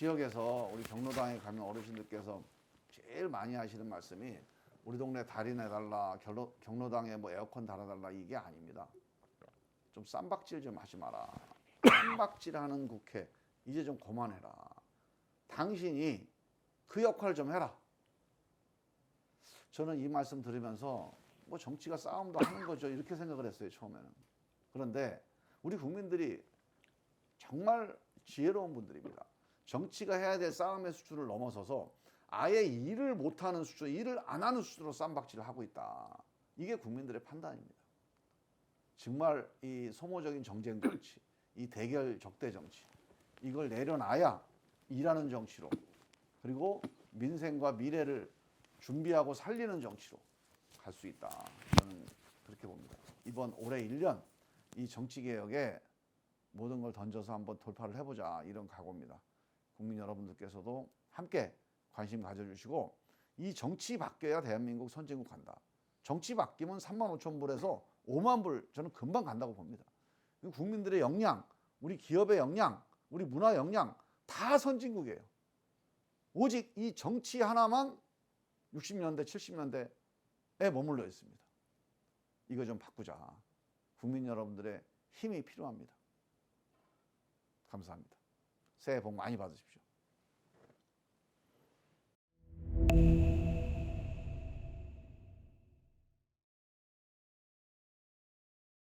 지역에서 우리 경로당에 가면 어르신들께서 제일 많이 하시는 말씀이 우리 동네 다리 내달라 경로, 경로당에 뭐 에어컨 달아달라 이게 아닙니다. 좀 쌈박질 좀 하지 마라. 쌈박질하는 국회 이제 좀 그만해라. 당신이 그 역할 좀 해라. 저는 이 말씀 들으면서 뭐 정치가 싸움도 하는 거죠 이렇게 생각을 했어요 처음에는. 그런데 우리 국민들이 정말 지혜로운 분들입니다. 정치가 해야 될 싸움의 수준을 넘어서서 아예 일을 못하는 수준, 일을 안 하는 수준으로 쌈박질을 하고 있다. 이게 국민들의 판단입니다. 정말 이 소모적인 정쟁 정치, 이 대결 적대 정치, 이걸 내려놔야 일하는 정치로 그리고 민생과 미래를 준비하고 살리는 정치로 갈 수 있다. 저는 그렇게 봅니다. 이번 올해 1년 이 정치 개혁에 모든 걸 던져서 한번 돌파를 해보자 이런 각오입니다. 국민 여러분들께서도 함께 관심 가져주시고 이 정치 바뀌어야 대한민국 선진국 간다. 정치 바뀌면 3만 5천 불에서 5만 불 저는 금방 간다고 봅니다. 그 국민들의 역량, 우리 기업의 역량, 우리 문화 역량 다 선진국이에요. 오직 이 정치 하나만 60년대, 70년대에 머물러 있습니다. 이거 좀 바꾸자. 국민 여러분들의 힘이 필요합니다. 감사합니다. 새해 복 많이 받으십시오.